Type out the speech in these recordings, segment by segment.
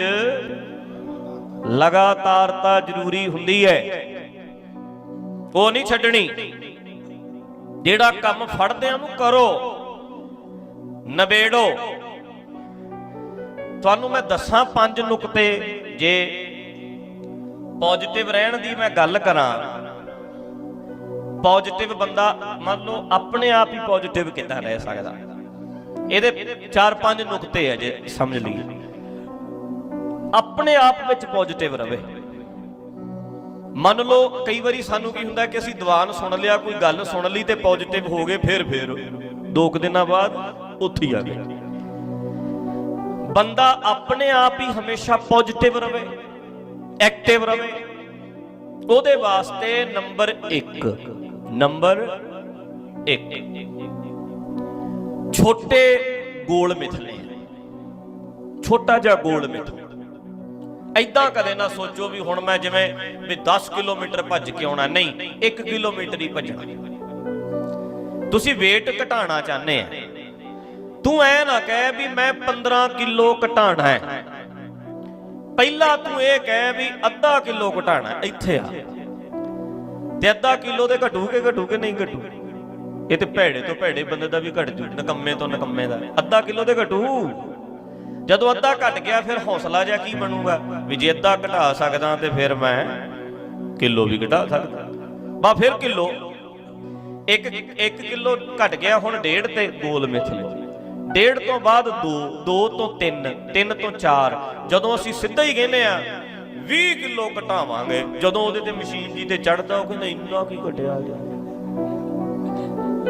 ਵਿੱਚ ਲਗਾਤਾਰਤਾ ਜ਼ਰੂਰੀ ਹੁੰਦੀ ਹੈ। ਉਹ ਨਹੀਂ ਛੱਡਣੀ। ਜਿਹੜਾ ਕੰਮ ਫੜਦਿਆਂ ਆ ਕਰੋ ਨਵੇੜੋ ਤੁਹਾਨੂੰ ਮੈਂ ਦੱਸਾਂ ਪੰਜ ਨੁਕਤੇ। ਜੇ ਪੋਜ਼ਿਟਿਵ ਰਹਿਣ ਦੀ ਮੈਂ ਗੱਲ ਕਰਾਂ ਪੋਜ਼ਿਟਿਵ ਬੰਦਾ ਮੰਨ ਲਓ ਆਪਣੇ ਆਪ ਹੀ ਪੋਜ਼ਿਟਿਵ ਕਿੱਦਾਂ ਰਹਿ ਸਕਦਾ। ਇਹਦੇ ਚਾਰ ਪੰਜ ਨੁਕਤੇ ਆ ਜੇ ਸਮਝ ਲਈਏ ਆਪਣੇ ਆਪ ਵਿੱਚ ਪੋਜ਼ਿਟਿਵ ਰਵੇ। ਮੰਨ ਲਓ, ਕਈ ਵਾਰੀ ਸਾਨੂੰ ਕੀ ਹੁੰਦਾ ਕਿ ਅਸੀਂ ਦੀਵਾਨ ਸੁਣ ਲਿਆ, ਕੋਈ ਗੱਲ ਸੁਣ ਲਈ ਤੇ ਪੋਜ਼ਿਟਿਵ ਹੋ ਗਏ, ਫਿਰ ਫਿਰ। ਦੋ ਕੁ ਦਿਨਾਂ ਬਾਅਦ ਉੱਥੇ ਹੀ ਆ ਗਏ। ਬੰਦਾ ਆਪਣੇ ਆਪ ਹੀ ਹਮੇਸ਼ਾ ਪੋਜ਼ਿਟਿਵ ਰਵੇ ਐਕਟਿਵ ਰਵੇ। ਉਹਦੇ ਵਾਸਤੇ ਨੰਬਰ 1 ਨੰਬਰ 1 ਛੋਟੇ ਗੋਲ ਮਿਥਲੇ। ਛੋਟਾ ਜਿਹਾ ਗੋਲ ਮਿਥੋ ਐਦਾਂ ਕਦੇ ਨਾ ਸੋਚੋ ਵੀ ਹੁਣ ਮੈਂ ਜਿਵੇਂ ਵੀ 10 ਕਿਲੋਮੀਟਰ ਭੱਜ ਕੇ ਆਉਣਾ, ਨਹੀਂ 1 ਕਿਲੋਮੀਟਰ ਹੀ ਭੱਜਣਾ। ਤੁਸੀਂ weight ਘਟਾਉਣਾ ਚਾਹੁੰਦੇ ਆ। ਤੂੰ ਐ ਨਾ ਕਹਿ ਵੀ ਮੈਂ 15 ਕਿਲੋ ਘਟਾਉਣਾ ਹੈ। ਪਹਿਲਾਂ ਤੂੰ ਇਹ ਕਹਿ ਵੀ ਅੱਧਾ ਕਿਲੋ ਘਟਾਣਾ ਇੱਥੇ ਆ। ਤੇ ਅੱਧਾ ਕਿਲੋ ਤੇ ਘਟੂ ਕੇ ਘਟੂ ਕੇ ਨਹੀਂ ਘਟੂ। ਇਹ ਤੇ ਭੈੜੇ ਤੋਂ ਭੈੜੇ ਬੰਦੇ ਦਾ ਵੀ ਘਟ ਜੂ ਨਕੰਮੇ ਤੋਂ ਨਕੰਮੇ ਦਾ। ਅੱਧਾ ਕਿਲੋ ਤੇ ਘਟੂ। ਜਦੋਂ ਅੱਧਾ ਘਟ ਗਿਆ, ਫਿਰ ਹੌਸਲਾ ਜਿਹਾ ਕੀ ਬਣੂਗਾ? ਵੀ ਜੇ ਅੱਧਾ ਘਟਾ ਸਕਦਾ ਤੇ ਫਿਰ ਮੈਂ ਕਿਲੋ ਵੀ ਘਟਾ ਸਕਦਾ। ਬਾ ਫਿਰ ਕਿਲੋ। 1 1 ਕਿਲੋ ਘਟ ਗਿਆ ਹੁਣ 1.5 ਤੇ ਗੋਲ ਮਿਥ ਲਓ 1.5 ਤੋਂ ਬਾਅਦ 2 2 ਤੋਂ 3 3 ਤੋਂ 4 ਜਦੋਂ ਅਸੀਂ ਸਿੱਧਾ ਹੀ ਕਹਿੰਦੇ ਆ 20 ਕਿਲੋ ਘਟਾਵਾਂਗੇ। ਜਦੋਂ ਉਹਦੇ ਤੇ ਮਸ਼ੀਨ ਜੀ ਤੇ ਚੜਦਾ ਉਹ ਕਹਿੰਦਾ ਇੰਨਾ ਕੀ ਘਟਿਆ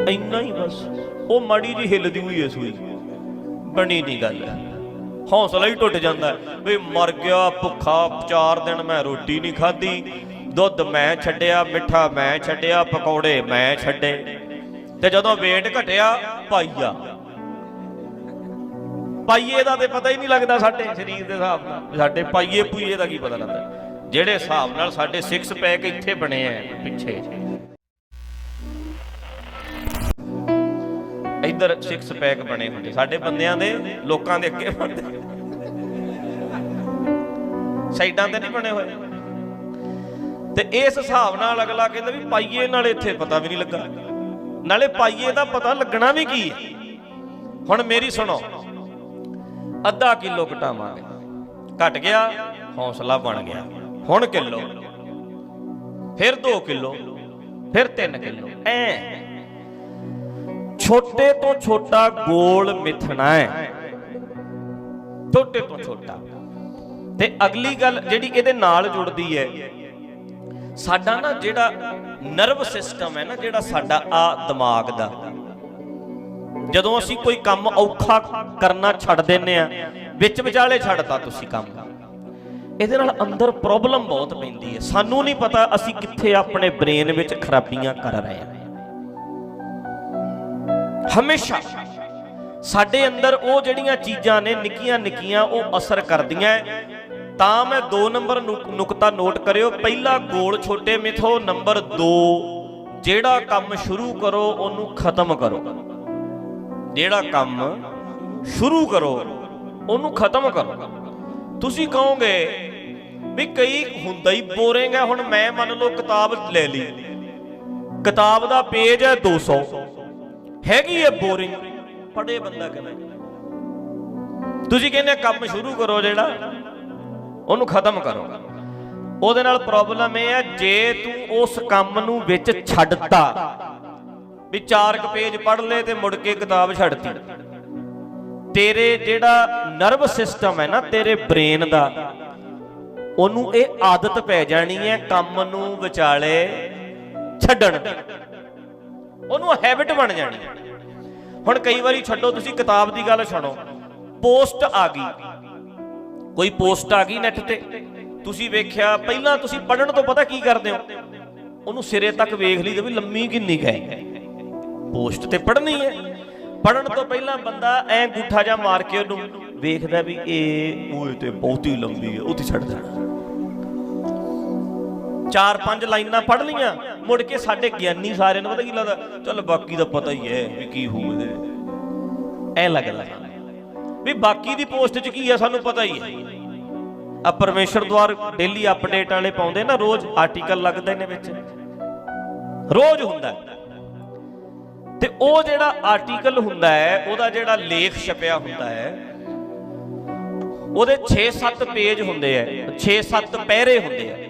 ਇੰਨਾ ਹੀ ਬਸ। ਉਹ ਮਾੜੀ ਜੀ ਹਿੱਲਦੀ ਹੋਈ ਐ ਸੂਈ। ਬਣੀ ਨਹੀਂ ਗੱਲ। ਹੌਸਲਾ ਹੀ ਟੁੱਟ ਜਾਂਦਾ ਵੀ ਮਰ ਗਿਆ, ਭੁੱਖਾ 4 ਦਿਨ ਮੈਂ ਰੋਟੀ ਨਹੀਂ ਖਾਧੀ, ਦੁੱਧ ਮੈਂ ਛੱਡਿਆ, ਮਿੱਠਾ ਮੈਂ ਛੱਡਿਆ, ਪਕੌੜੇ ਮੈਂ ਛੱਡੇ। ਤੇ ਜਦੋਂ weight ਘਟਿਆ, ਪਾਈਆ। ਪਾਈਏ ਦਾ ਤੇ ਪਤਾ ਹੀ ਨਹੀਂ ਲੱਗਦਾ ਸਾਡੇ ਸਰੀਰ ਦੇ ਹਿਸਾਬ ਨਾਲ। ਸਾਡੇ ਪਾਈਏ ਪੂਈਏ ਦਾ ਕੀ ਪਤਾ ਲੱਗਦਾ। ਜਿਹੜੇ ਹਿਸਾਬ ਨਾਲ ਸਾਡੇ 6 ਪੈਕ ਇੱਥੇ ਬਣੇ ਆ, ਪਿੱਛੇ। ਇੱਧਰ 6 ਪੈਕ ਬਣੇ ਹੁੰਦੇ। ਸਾਡੇ ਬੰਦਿਆਂ ਦੇ, ਲੋਕਾਂ ਦੇ ਅੱਗੇ ਬਣਦੇ ਸਾਈਡਾਂ ਤੇ ਨਹੀਂ ਬਣੇ ਹੋਏ। ਤੇ ਇਸ ਹਿਸਾਬ ਨਾਲ ਅਗਲਾ ਕਹਿੰਦਾ ਵੀ ਪਾਈਏ ਨਾਲ ਇੱਥੇ ਪਤਾ ਵੀ ਨਹੀਂ ਲੱਗਾ। ਨਾਲੇ ਪਾਈਏ ਦਾ ਪਤਾ ਲੱਗਣਾ ਵੀ ਕੀ ਹੈ। ਹੁਣ ਮੇਰੀ ਸੁਣੋ। ਅੱਧਾ ਕਿਲੋ ਘਟਾਵਾਂਗੇ ਘਟ ਗਿਆ, ਹੌਸਲਾ ਬਣ ਗਿਆ। ਹੁਣ ਕਿਲੋ, ਫਿਰ 2 ਕਿਲੋ, ਫਿਰ 3 ਕਿਲੋ। ਐ। ਛੋਟੇ ਤੋਂ ਛੋਟਾ ਗੋਲ ਮਿਥਣਾ ਹੈ। ਛੋਟੇ ਤੋਂ ਛੋਟਾ। ਤੇ ਅਗਲੀ ਗੱਲ ਜਿਹੜੀ ਇਹਦੇ ਨਾਲ ਜੁੜਦੀ ਹੈ, ਸਾਡਾ ਨਾ ਜਿਹੜਾ ਨਰਵ ਸਿਸਟਮ ਹੈ ਨਾ, ਜਿਹੜਾ ਸਾਡਾ ਆ ਦਿਮਾਗ ਦਾ। ਜਦੋਂ ਅਸੀਂ ਕੋਈ ਕੰਮ ਔਖਾ ਕਰਨਾ ਛੱਡ ਦਿੰਨੇ ਆ ਵਿੱਚ ਵਿਚਾਲੇ ਛੱਡਤਾ ਤੁਸੀਂ ਕੰਮ। ਇਹਦੇ ਨਾਲ ਅੰਦਰ ਪ੍ਰੋਬਲਮ ਬਹੁਤ ਪੈਂਦੀ ਹੈ। ਸਾਨੂੰ ਨਹੀਂ ਪਤਾ ਅਸੀਂ ਕਿੱਥੇ ਆਪਣੇ ਬ੍ਰੇਨ ਵਿੱਚ ਖਰਾਬੀਆਂ ਕਰ ਰਹੇ ਹਾਂ। ਹਮੇਸ਼ਾ ਸਾਡੇ ਅੰਦਰ ਉਹ ਜਿਹੜੀਆਂ ਚੀਜ਼ਾਂ ਨੇ ਨਿੱਕੀਆਂ ਨਿੱਕੀਆਂ ਉਹ ਅਸਰ ਕਰਦੀਆਂ ਤਾਂ ਮੈਂ 2 ਨੰਬਰ ਨੁਕ- ਨੁਕਤਾ ਨੋਟ ਕਰਿਓ। ਪਹਿਲਾ ਗੋਲ ਛੋਟੇ ਮਿਥੋ, ਨੰਬਰ 2 ਜਿਹੜਾ ਕੰਮ ਸ਼ੁਰੂ ਕਰੋ, ਉਹਨੂੰ ਖਤਮ ਕਰੋ। ਜਿਹੜਾ ਕੰਮ ਸ਼ੁਰੂ ਕਰੋ, ਉਹਨੂੰ ਖਤਮ ਕਰੋ। ਤੁਸੀਂ ਕਹੋਗੇ ਵੀ ਕਈ ਹੁੰਦਾ ਹੀ ਬੋਰਿੰਗ ਹੈ। ਹੁਣ ਮੈਂ ਮੰਨ ਲਓ ਕਿਤਾਬ ਲੈ ਲਈ। ਕਿਤਾਬ ਦਾ ਪੇਜ ਹੈ 200 ਹੈਗੀ ਹੈ ਬੋਰਿੰਗ ਪੜੇ ਬੰਦਾ ਕਹਿੰਦਾ ਤੁਸੀਂ ਕਹਿੰਦੇ ਕੰਮ ਸ਼ੁਰੂ ਕਰੋ ਜਿਹੜਾ, ਉਹਨੂੰ ਖਤਮ ਕਰੋ। ਉਹਦੇ ਨਾਲ ਪ੍ਰੋਬਲਮ ਇਹ ਹੈ ਜੇ ਤੂੰ ਉਸ ਕੰਮ ਨੂੰ ਵਿੱਚ ਛੱਡਤਾ, ਵੀ ਚਾਰ ਕ ਪੇਜ ਪੜ੍ਹ ਲਏ ਤੇ ਮੁੜ ਕੇ ਕਿਤਾਬ ਛੱਡਤੀ। ਤੇਰੇ ਜਿਹੜਾ ਨਰਵ ਸਿਸਟਮ ਹੈ ਨਾ, ਤੇਰੇ ਬ੍ਰੇਨ ਦਾ, ਉਹਨੂੰ ਇਹ ਆਦਤ ਪੈ ਜਾਣੀ ਹੈ ਕੰਮ ਨੂੰ ਵਿਚਾਲੇ ਛੱਡਣ ਦੀ। ਉਹਨੂੰ ਹੈਬਿਟ ਬਣ ਜਾਣੀ ਹੈ। ਹੁਣ ਕਈ ਵਾਰੀ ਛੱਡੋ, ਤੁਸੀਂ ਕਿਤਾਬ ਦੀ ਗੱਲ ਛੱਡੋ ਪੋਸਟ ਆ ਗਈ। ਕੋਈ ਪੋਸਟ ਆ ਗਈ ਨੈਟ ਤੇ। ਤੁਸੀਂ ਵੇਖਿਆ, ਪਹਿਲਾਂ ਤੁਸੀਂ ਪੜਨ ਤੋਂ ਪਤਾ ਕੀ ਕਰਦੇ ਹੋ? ਉਹਨੂੰ ਸਿਰੇ ਤੱਕ ਵੇਖ ਲਈ ਤੇ ਵੀ ਲੰਮੀ ਕਿੰਨੀ ਕੁ ਪੋਸਟ ਤੇ ਪੜਨੀ ਹੈ। ਪੜਨ ਤੋਂ ਪਹਿਲਾਂ ਬੰਦਾ ਐ ਗੁੱਠਾ ਜਾ ਮਾਰ ਕੇ ਉਹਨੂੰ ਵੇਖਦਾ ਵੀ ਇਹ ਉਹ ਤੇ ਬਹੁਤੀ ਲੰਬੀ ਹੈ ਉੱਥੇ ਛੱਡ ਦੇਣਾ। ਚਾਰ ਪੰਜ ਲਾਈਨਾਂ ਪੜ ਲੀਆਂ ਮੁੜ ਕੇ ਸਾਡੇ ਗਿਆਨੀ ਸਾਰਿਆਂ ਨੂੰ ਪਤਾ ਕੀ ਲੱਗਦਾ? ਚੱਲ ਬਾਕੀ ਦਾ ਪਤਾ ਹੀ ਹੈ ਵੀ ਕੀ ਹੋਊ ਇਹਦੇ ਐ ਲੱਗਦਾ ਵੀ ਬਾਕੀ ਦੀ ਪੋਸਟ 'ਚ ਕੀ ਹੈ ਸਾਨੂੰ ਪਤਾ ਹੀ ਹੈ। ਆ ਪਰਮੇਸ਼ਰ ਦੁਆਰ ਡੇਲੀ ਅਪਡੇਟ ਵਾਲੇ ਪਾਉਂਦੇ ਨਾ, ਰੋਜ਼ ਆਰਟੀਕਲ ਲੱਗਦੇ ਨੇ ਵਿੱਚ। ਰੋਜ਼ ਹੁੰਦਾ। ਤੇ ਉਹ ਜਿਹੜਾ ਆਰਟੀਕਲ ਹੁੰਦਾ ਹੈ, ਉਹਦਾ ਜਿਹੜਾ ਲੇਖ ਛਪਿਆ ਹੁੰਦਾ ਹੈ, ਉਹਦੇ 6-7 ਪੇਜ ਹੁੰਦੇ ਆ। 6-7 ਪੈਰੇ ਹੁੰਦੇ ਆ।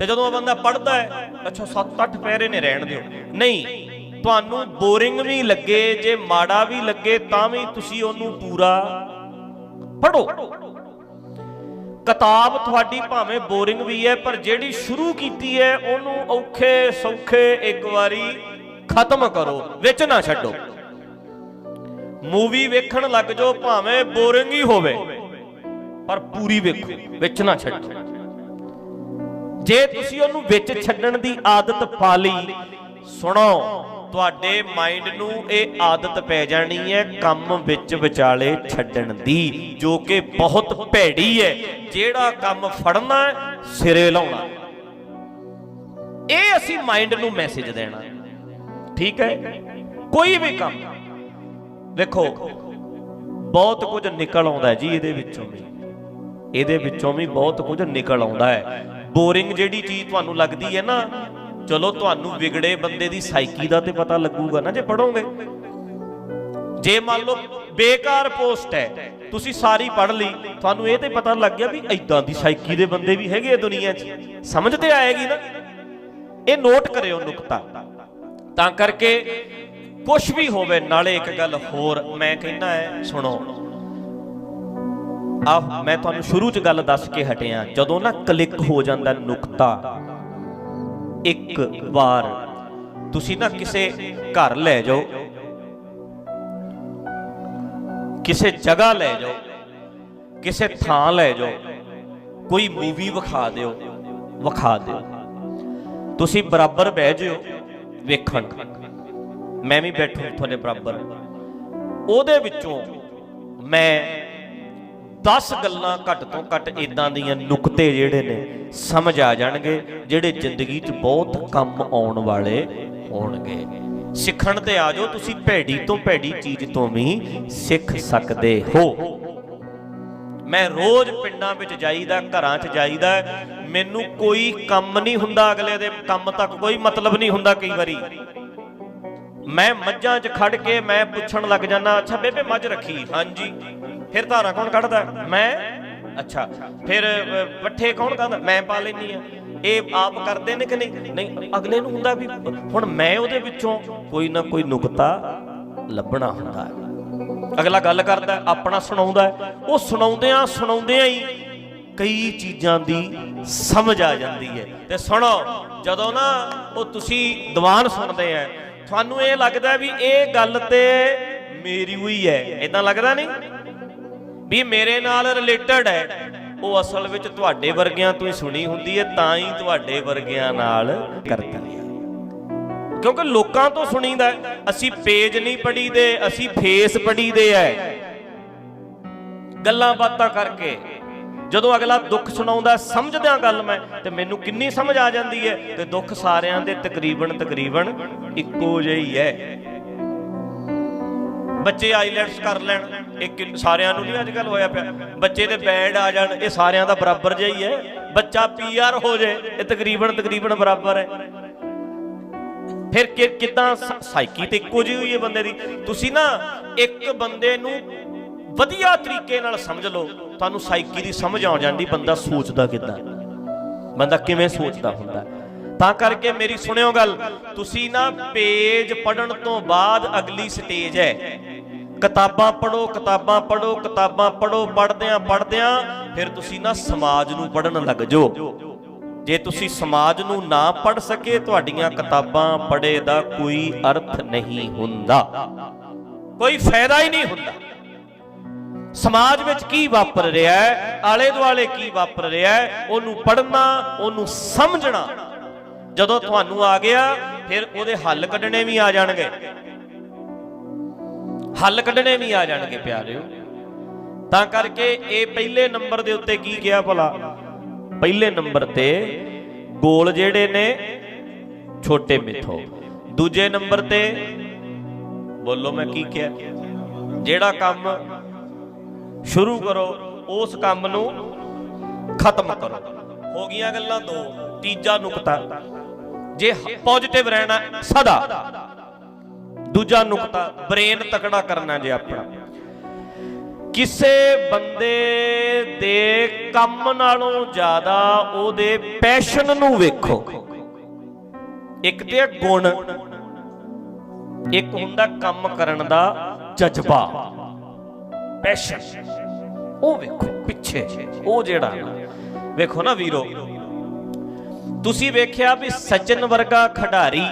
ਤੇ ਜਦੋਂ ਉਹ ਬੰਦਾ ਪੜ੍ਹਦਾ ਹੈ, ਅੱਛਾ 7-8 ਪੈਰੇ ਨੇ ਰਹਿਣ ਦਿਓ। ਨਹੀਂ, ਤੁਹਾਨੂੰ ਬੋਰਿੰਗ ਵੀ ਲੱਗੇ, ਜੇ ਮਾੜਾ ਵੀ ਲੱਗੇ, ਤਾਂ ਵੀ ਤੁਸੀਂ ਉਹਨੂੰ ਪੂਰਾ ਪੜੋ ਕਿਤਾਬ ਤੁਹਾਡੀ ਭਾਵੇਂ ਬੋਰਿੰਗ ਵੀ ਹੈ, ਪਰ ਜਿਹੜੀ ਸ਼ੁਰੂ ਕੀਤੀ ਹੈ, ਉਹਨੂੰ ਔਖੇ, ਸੌਖੇ ਇੱਕ ਵਾਰੀ ਖਤਮ ਕਰੋ, ਵਿੱਚ ਨਾ ਛੱਡੋ। ਮੂਵੀ ਵੇਖਣ ਲੱਗ ਜਾਓ, ਭਾਵੇਂ ਬੋਰਿੰਗ ਹੀ ਹੋਵੇ, ਪਰ ਪੂਰੀ ਵੇਖੋ, ਵਿੱਚ ਨਾ ਛੱਡੋ। ਜੇ ਤੁਸੀਂ ਉਹਨੂੰ ਵਿੱਚ ਛੱਡਣ ਦੀ ਆਦਤ ਪਾ ਲਈ, ਸੁਣੋ, ਤੁਹਾਡੇ ਮਾਈਂਡ ਨੂੰ ਇਹ ਆਦਤ ਪੈ ਜਾਣੀ ਹੈ ਕੰਮ ਵਿੱਚ ਵਿਚਾਲੇ ਛੱਡਣ ਦੀ, ਜੋ ਕਿ ਬਹੁਤ ਭੈੜੀ ਹੈ। ਜਿਹੜਾ ਕੰਮ ਫੜਨਾ ਸਿਰੇ ਲਾਉਣਾ। ਇਹ ਅਸੀਂ ਮਾਈਂਡ ਨੂੰ ਮੈਸੇਜ ਦੇਣਾ। ਠੀਕ ਹੈ? ਕੋਈ ਵੀ ਕੰਮ। ਦੇਖੋ, ਬਹੁਤ ਕੁਝ ਨਿਕਲ ਆਉਂਦਾ ਜੀ ਇਹਦੇ ਵਿੱਚੋਂ ਵੀ। ਇਹਦੇ ਵਿੱਚੋਂ ਵੀ ਬਹੁਤ ਕੁਝ ਨਿਕਲ ਆਉਂਦਾ ਹੈ। ਬੋਰਿੰਗ ਜਿਹੜੀ ਚੀਜ਼ ਤੁਹਾਨੂੰ ਲੱਗਦੀ ਹੈ ਨਾ, ਚਲੋ ਤੁਹਾਨੂੰ ਵਿਗੜੇ ਬੰਦੇ ਦੀ ਸਾਈਕੀ ਦਾ ਤੇ ਪਤਾ ਲੱਗੂਗਾ ਨਾ, ਜੇ ਪੜੋਗੇ ਜੇ ਮੰਨ ਲਓ ਬੇਕਾਰ ਪੋਸਟ ਹੈ, ਤੁਸੀਂ ਸਾਰੀ ਪੜ੍ਹ ਲਈ, ਤੁਹਾਨੂੰ ਇਹ ਤੇ ਪਤਾ ਲੱਗ ਗਿਆ ਵੀ ਐਦਾਂ ਦੀ ਸਾਈਕੀ ਦੇ ਬੰਦੇ ਵੀ ਹੈਗੇ ਆ ਦੁਨੀਆ 'ਚ। ਸਮਝ ਤੇ ਆਏਗੀ ਨਾ? ਇਹ ਨੋਟ ਕਰਿਓ ਨੁਕਤਾ। ਤਾਂ ਕਰਕੇ ਕੁਝ ਵੀ ਹੋਵੇ, ਨਾਲੇ ਇੱਕ ਗੱਲ ਹੋਰ ਮੈਂ ਕਹਿੰਦਾ ਹੈ, ਸੁਣੋ। ਆਹ ਮੈਂ ਤੁਹਾਨੂੰ ਸ਼ੁਰੂ 'ਚ ਗੱਲ ਦੱਸ ਕੇ ਹਟਿਆ, ਜਦੋਂ ਨਾ ਕਲਿੱਕ ਹੋ ਜਾਂਦਾ ਨੁਕਤਾ। ਇੱਕ ਵਾਰ ਤੁਸੀਂ ਨਾ ਕਿਸੇ ਘਰ ਲੈ ਜਾਓ। ਕਿਸੇ ਜਗ੍ਹਾ ਲੈ ਜਾਓ। ਕਿਸੇ ਥਾਂ ਲੈ ਜਾਓ। ਕੋਈ ਮੂਵੀ ਵਿਖਾ ਦਿਓ। ਵਿਖਾ ਦਿਓ। ਤੁਸੀਂ ਬਰਾਬਰ ਬਹਿ ਜਿਓ ਵੇਖਣ। ਮੈਂ ਵੀ ਬੈਠੂ ਤੁਹਾਡੇ ਬਰਾਬਰ। ਉਹਦੇ ਵਿੱਚੋਂ ਮੈਂ 10 ਗੱਲਾਂ ਘੱਟ ਤੋਂ ਘੱਟ ਇਦਾਂ ਦੀਆਂ ਨੁਕਤੇ ਜਿਹੜੇ ਨੇ, ਸਮਝ ਆ ਜਾਣਗੇ, ਜਿਹੜੇ ਜ਼ਿੰਦਗੀ 'ਚ ਬਹੁਤ ਕੰਮ ਆਉਣ ਵਾਲੇ ਹੋਣਗੇ। ਸਿੱਖਣ ਤੇ ਆ ਜਾਓ, ਤੁਸੀਂ ਭੈੜੀ ਤੋਂ ਭੈੜੀ ਚੀਜ਼ ਤੋਂ ਵੀ ਸਿੱਖ ਸਕਦੇ ਹੋ। ਮੈਂ ਰੋਜ਼ ਪਿੰਡਾਂ ਵਿੱਚ ਜਾਈਦਾ, ਘਰਾਂ 'ਚ ਜਾਈਦਾ, ਮੈਨੂੰ ਕੋਈ ਕੰਮ ਨਹੀਂ ਹੁੰਦਾ ਅਗਲੇ ਦੇ ਕੰਮ ਤੱਕ, ਕੋਈ ਮਤਲਬ ਨਹੀਂ ਹੁੰਦਾ ਕਈ ਵਾਰੀ। ਮੈਂ ਮੱਝਾਂ 'ਚ ਖੜ ਕੇ ਮੈਂ ਪੁੱਛਣ ਲੱਗ ਜਾਂਦਾ, ਅੱਛਾ ਬੇਬੇ, ਮੱਝ ਰੱਖੀ? ਹਾਂਜੀ। ਫਿਰ ਧਾਰਾ ਕੌਣ ਕੱਢਦਾ? ਮੈਂ? ਅੱਛਾ, ਫਿਰ ਪੱਠੇ ਕੌਣ ਕਰਦਾ ਮੈਂ ਪਾ ਲੈਣੀ ਆ ਇਹ ਆਪ ਕਰਦੇ ਨੇ ਕਿ ਨਹੀਂ? ਨਹੀਂ, ਅਗਲੇ ਨੂੰ ਹੁੰਦਾ ਵੀ ਹੁਣ ਮੈਂ ਉਹਦੇ ਵਿੱਚੋਂ ਕੋਈ ਨਾ ਕੋਈ ਨੁਕਤਾ ਲੱਭਣਾ ਹੁੰਦਾ ਹੈ। ਅਗਲਾ ਗੱਲ ਕਰਦਾ, ਆਪਣਾ ਸੁਣਾਉਂਦਾ ਉਹ ਸੁਣਾਉਂਦਿਆਂ ਸੁਣਾਉਂਦਿਆਂ ਹੀ ਕਈ ਚੀਜ਼ਾਂ ਦੀ ਸਮਝ ਆ ਜਾਂਦੀ ਹੈ। ਤੇ ਸੁਣੋ, ਜਦੋਂ ਨਾ ਉਹ ਤੁਸੀਂ ਦੀਵਾਨ ਸੁਣਦੇ ਆ, ਤੁਹਾਨੂੰ ਇਹ ਲੱਗਦਾ ਵੀ ਇਹ ਗੱਲ ਤੇ ਮੇਰੀ ਹੋਈ ਹੈ। ਇਦਾਂ ਲੱਗਦਾ ਨਹੀਂ? ਵੀ ਮੇਰੇ ਨਾਲ ਰਿਲੇਟਡ ਹੈ। ਉਹ ਅਸਲ ਵਿੱਚ ਤੁਹਾਡੇ ਵਰਗਿਆਂ ਤੋਂ ਹੀ ਸੁਣੀ ਹੁੰਦੀ ਹੈ, ਤਾਂ ਹੀ ਤੁਹਾਡੇ ਵਰਗਿਆਂ ਨਾਲ ਕਰਦਾ ਕਿਉਂਕਿ ਲੋਕਾਂ ਤੋਂ ਸੁਣੀਦਾ ਅਸੀਂ ਪੇਜ ਨਹੀਂ ਪੜੀਦੇ ਅਸੀਂ ਫੇਸ ਪੜੀਦੇ ਐ ਗੱਲਾਂ ਬਾਤਾਂ ਕਰਕੇ, ਜਦੋਂ ਅਗਲਾ ਦੁੱਖ ਸੁਣਾਉਂਦਾ, ਸਮਝਦਿਆਂ ਗੱਲ ਮੈਂ, ਤੇ ਮੈਨੂੰ ਕਿੰਨੀ ਸਮਝ ਆ ਜਾਂਦੀ ਹੈ, ਤੇ ਦੁੱਖ ਸਾਰਿਆਂ ਦੇ ਤਕਰੀਬਨ ਤਕਰੀਬਨ ਇੱਕੋ ਜਿਹੀ ਹੈ। ਬੱਚੇ ਆਈਲੈਟਸ ਕਰ ਲੈਣ। ਇਹ ਸਾਰਿਆਂ ਨੂੰ ਨਹੀਂ ਅੱਜ ਕੱਲ ਹੋਇਆ ਪਿਆ। ਬੱਚੇ ਦੇ ਬੈਂਡ ਆ ਜਾਣ, ਇਹ ਸਾਰਿਆਂ ਦਾ ਬਰਾਬਰ ਜਿਹਾ ਹੀ ਹੈ। ਬੱਚਾ ਪੀਆਰ ਹੋ ਜੇ, ਇਹ ਤਕਰੀਬਨ ਤਕਰੀਬਨ ਬਰਾਬਰ ਹੈ। ਫਿਰ ਕਿ ਕਿਦਾਂ ਸਾਈਕੀ ਤੇ ਇੱਕੋ ਜਿਹੀ ਹੋਈ ਹੈ ਬੰਦੇ ਦੀ? ਤੁਸੀਂ ਨਾ ਇੱਕ ਬੰਦੇ ਨੂੰ ਵਧੀਆ ਤਰੀਕੇ ਨਾਲ ਸਮਝ ਲਓ, ਤੁਹਾਨੂੰ ਸਾਈਕੀ ਦੀ ਸਮਝ ਆ ਜਾਂਦੀ, ਬੰਦਾ ਸੋਚਦਾ ਕਿਦਾਂ? ਬੰਦਾ ਕਿਵੇਂ ਸੋਚਦਾ ਹੁੰਦਾ? ਤਾਂ ਕਰਕੇ ਮੇਰੀ ਸੁਣਿਓ ਗੱਲ, ਤੁਸੀਂ ਨਾ ਪੇਜ ਪੜਨ ਤੋਂ ਬਾਅਦ ਅਗਲੀ ਸਟੇਜ ਹੈ। ਕਿਤਾਬਾਂ ਪੜੋ ਕਿਤਾਬਾਂ ਪੜੋ ਕਿਤਾਬਾਂ ਪੜੋ ਪੜਦਿਆਂ ਪੜਦਿਆਂ ਫਿਰ ਤੁਸੀਂ ਨਾ ਸਮਾਜ ਨੂੰ ਪੜਨ ਲੱਗ ਜਾਓ। ਜੇ ਤੁਸੀਂ ਸਮਾਜ ਨੂੰ ਨਾ ਪੜ ਸਕੇ, ਤੁਹਾਡੀਆਂ ਕਿਤਾਬਾਂ ਪੜੇ ਦਾ ਕੋਈ ਅਰਥ ਨਹੀਂ ਹੁੰਦਾ। ਕੋਈ ਫਾਇਦਾ ਹੀ ਨਹੀਂ ਹੁੰਦਾ। ਸਮਾਜ ਵਿੱਚ ਕੀ ਵਾਪਰ ਰਿਹਾ ਹੈ? ਆਲੇ ਦੁਆਲੇ ਕੀ ਵਾਪਰ ਰਿਹਾ ਹੈ? ਉਹਨੂੰ ਪੜਨਾ ਉਹਨੂੰ ਸਮਝਣਾ। ਜਦੋਂ ਤੁਹਾਨੂੰ ਆ ਗਿਆ, ਫਿਰ ਉਹਦੇ ਹੱਲ ਕੱਢਣੇ ਵੀ ਆ ਜਾਣਗੇ। ਹੱਲ ਕੱਢਣੇ ਵੀ ਆ ਜਾਣਗੇ ਪਿਆਰਿਓ। ਤਾਂ ਕਰਕੇ ਇਹ ਪਹਿਲੇ ਨੰਬਰ ਦੇ ਉੱਤੇ ਕੀ ਕਿਹਾ ਭਲਾ? ਪਹਿਲੇ ਨੰਬਰ ਤੇ ਗੋਲ ਜਿਹੜੇ ਨੇ, ਛੋਟੇ ਮਿੱਥੋ। ਦੂਜੇ ਨੰਬਰ ਤੇ, ਬੋਲੋ ਮੈਂ ਕੀ ਕਿਹਾ? ਜਿਹੜਾ ਕੰਮ ਸ਼ੁਰੂ ਕਰੋ, ਉਸ ਕੰਮ ਨੂੰ ਖਤਮ ਕਰੋ। ਹੋ ਗਈਆਂ ਗੱਲਾਂ ਦੋ, ਤੀਜਾ ਨੁਕਤਾ। ਜੇ ਪੋਜ਼ਿਟਿਵ ਰਹਿਣਾ ਸਦਾ। ਦੂਜਾ ਨੁਕਤਾ, ਬ੍ਰੇਨ ਤਕੜਾ ਕਰਨਾ ਜੇ ਆਪਣਾ। ਕਿਸੇ ਬੰਦੇ ਦੇ ਕੰਮ ਨਾਲੋਂ ਜ਼ਿਆਦਾ ਉਹਦੇ ਪੈਸ਼ਨ ਨੂੰ ਵੇਖੋ। ਇੱਕ ਤੇ ਗੁਣ, ਇੱਕ ਹੁੰਦਾ ਕੰਮ ਕਰਨ ਦਾ ਜਜ਼ਬਾ। ਪੈਸ਼ਨ, ਉਹ ਵੇਖੋ ਪਿੱਛੇ, ਉਹ ਜਿਹੜਾ ਵੇਖੋ ਨਾ ਵੀਰੋ, ਤੁਸੀਂ ਵੇਖਿਆ ਵੀ ਸਚਿਨ ਵਰਗਾ ਖਿਡਾਰੀ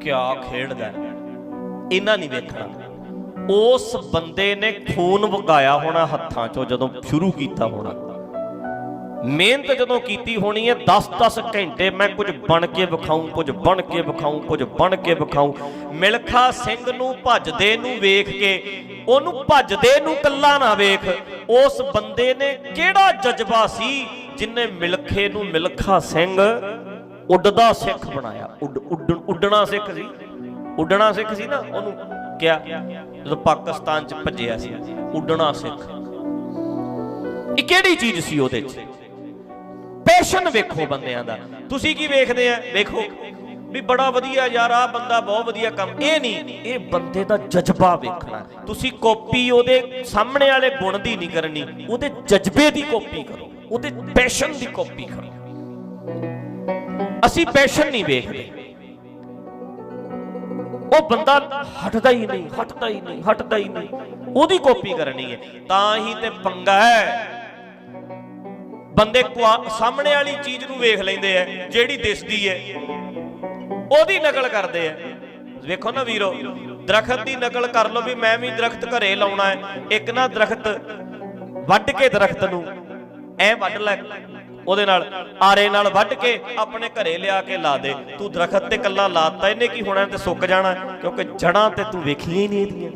ਕਿਆ ਖੇਡਦਾ ਹੈ। ਇਹਨਾਂ ਨਹੀਂ ਵੇਖਣਾ। ਉਸ ਬੰਦੇ ਨੇ ਖੂਨ ਵਗਾਇਆ ਹੋਣਾ ਹੱਥਾਂ 'ਚੋਂ ਜਦੋਂ ਸ਼ੁਰੂ ਕੀਤਾ ਹੋਣਾ। ਮਿਹਨਤ ਜਦੋਂ ਕੀਤੀ ਹੋਣੀ ਹੈ 10-10 ਘੰਟੇ ਮੈਂ ਕੁਝ ਬਣ ਕੇ ਵਿਖਾਉਂ ਕੁਝ ਬਣ ਕੇ ਵਿਖਾਉਂ ਕੁਝ ਬਣ ਕੇ ਵਿਖਾਉਂ ਮਿਲਖਾ ਸਿੰਘ ਨੂੰ ਭੱਜਦੇ ਨੂੰ ਵੇਖ ਕੇ, ਉਹਨੂੰ ਭੱਜਦੇ ਨੂੰ ਕੱਲਾ ਨਾ ਵੇਖ। ਉਸ ਬੰਦੇ ਨੇ ਕਿਹੜਾ ਜਜ਼ਬਾ ਸੀ ਜਿਨੇ ਮਿਲਖੇ ਨੂੰ ਮਿਲਖਾ ਸਿੰਘ ਉੱਡਦਾ ਸਿੱਖ ਬਣਾਇਆ। ਉੱਡ, ਉੱਡ- ਉੱਡਣਾ ਸਿੱਖ ਸੀ। ਉੱਡਣਾ ਸਿੱਖ ਸੀ ਨਾ, ਉਹਨੂੰ ਕਿਹਾ, ਜਦੋਂ ਪਾਕਿਸਤਾਨ ਚ ਭੱਜਿਆ ਸੀ, ਉੱਡਣਾ ਸਿੱਖ। ਇਹ ਕਿਹੜੀ ਚੀਜ਼ ਸੀ ਉਹਦੇ ਚ? ਪੈਸ਼ਨ ਵੇਖੋ ਬੰਦਿਆਂ ਦਾ। ਤੁਸੀਂ ਕੀ ਵੇਖਦੇ ਆ? ਵੇਖੋ ਵੀ ਬੜਾ ਵਧੀਆ ਯਾਰ ਆ ਬੰਦਾ ਬਹੁਤ ਵਧੀਆ ਕੰਮ। ਇਹ ਨਹੀਂ, ਇਹ ਬੰਦੇ ਦਾ ਜਜ਼ਬਾ ਵੇਖਣਾ। ਤੁਸੀਂ ਕਾਪੀ ਉਹਦੇ ਸਾਹਮਣੇ ਵਾਲੇ ਗੁਣ ਦੀ ਨਹੀਂ ਕਰਨੀ, ਉਹਦੇ ਜਜ਼ਬੇ ਦੀ ਕਾਪੀ ਕਰੋ। ਉਹਦੇ ਪੈਸ਼ਨ ਦੀ ਕਾਪੀ ਕਰੋ। ਅਸੀਂ ਪੈਸ਼ਨ ਨਹੀਂ ਵੇਖਦੇ। ਉਹ ਬੰਦਾ ਹਟਦਾ ਹੀ ਨਹੀਂ, ਹਟਦਾ ਹੀ ਨਹੀਂ, ਹਟਦਾ ਹੀ ਨਹੀਂ। ਉਹਦੀ ਕਾਪੀ ਕਰਨੀ ਹੈ, ਤਾਂ ਹੀ ਤੇ ਪੰਗਾ ਹੈ। ਬੰਦੇ ਸਾਹਮਣੇ ਵਾਲੀ ਚੀਜ਼ ਨੂੰ ਵੇਖ ਲੈਂਦੇ ਆ, ਜਿਹੜੀ ਦਿਸਦੀ ਹੈ, ਉਹਦੀ ਨਕਲ ਕਰਦੇ ਆ। ਵੇਖੋ ਨਾ ਵੀਰੋ, ਦਰਖਤ ਦੀ ਨਕਲ ਕਰ ਲਓ ਵੀ ਮੈਂ ਵੀ ਦਰਖਤ ਘਰੇ ਲਾਉਣਾ ਹੈ, ਇੱਕ ਨਾ ਦਰਖਤ ਵੱਢ ਕੇ ਦਰਖਤ ਨੂੰ, ਐ ਵੱਢ ਲੈ। ਉਹਦੇ ਨਾਲ ਆਰੇ ਨਾਲ ਵੱਢ ਕੇ ਆਪਣੇ ਘਰੇ ਲਿਆ ਕੇ ਲਾ ਦੇ। ਤੂੰ ਦਰਖਤ ਤੇ ਕੱਲਾ ਲਾਤਾ, ਇਹਨੇ ਕੀ ਹੋਣਾ? ਤੇ ਸੁੱਕ ਜਾਣਾ, ਕਿਉਂਕਿ ਜੜਾਂ ਤੇ ਤੂੰ ਵੇਖੀਆਂ ਹੀ ਨਹੀਂ ਇਹਦੀਆਂ।